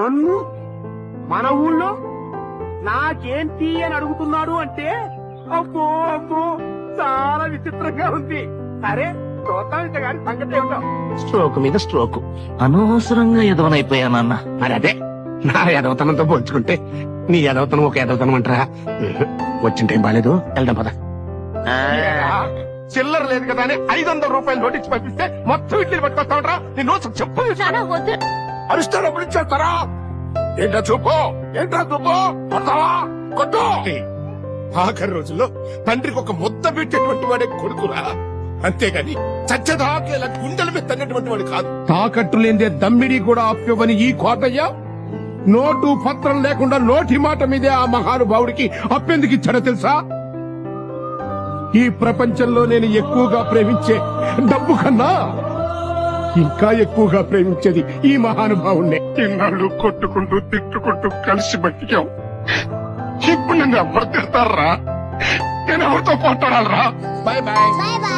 నన్ను? మన ఊళ్ళో? నాకేంటి అని అడుగుతున్నాడు అంటే అబ్బో అబ్బో చాలా విచిత్రంగా ఉంది. సరే స్ట్రోక్ మీద స్ట్రోక్. అనవసరంగా ఎదవనైపోయా నాన్న. మరి అదే నా ఎదవతనంతో పోల్చుకుంటే నీ ఎదవతనం ఒక ఎదవతనం అంటారా? వచ్చిన టైం బాగాలేదు వెళ్దాం పద. చిల్లర లేదు కదా అని ఐదు వందల రూపాయలు నోటించి పంపిస్తే మొత్తం ఇడ్లీ పట్టుకొస్తా ఉంటారా నేను చెప్పు అరుస్తాడు ఏంటా చూపు? ఏంటా చూపు? కొడతావా? కొట్టు! ఆఖరి రోజుల్లో తండ్రికి ఒక ముద్ద పెట్టేటువంటి వాడే కొడుకురా. అంతేగాని చచ్చదాకేలా గుండెల మీద తన్నటువంటి వాడు కాదు. తాకట్టు లేదే దమ్మిడి కూడా అప్పివ్వని ఈ కోటయ్య? నోటు పత్రం లేకుండా నోటి మాట మీదే ఆ మహానుభావుడికి అప్పెందుకు ఇచ్చాడో తెలుసా? ఈ ప్రపంచంలో నేను ఎక్కువగా ప్రేమించే డబ్బు కన్నా ఇంకా ఎక్కువగా ప్రేమించేది ఈ మహానుభావుణ్ణి. ఇన్నాళ్ళు కొట్టుకుంటూ తిట్టుకుంటూ కలిసి బతికాం. ఇప్పుడు నన్ను ఎవరు తిడతారా? నేను ఎవరితో పోట్లాడాలరా? Bye bye bye bye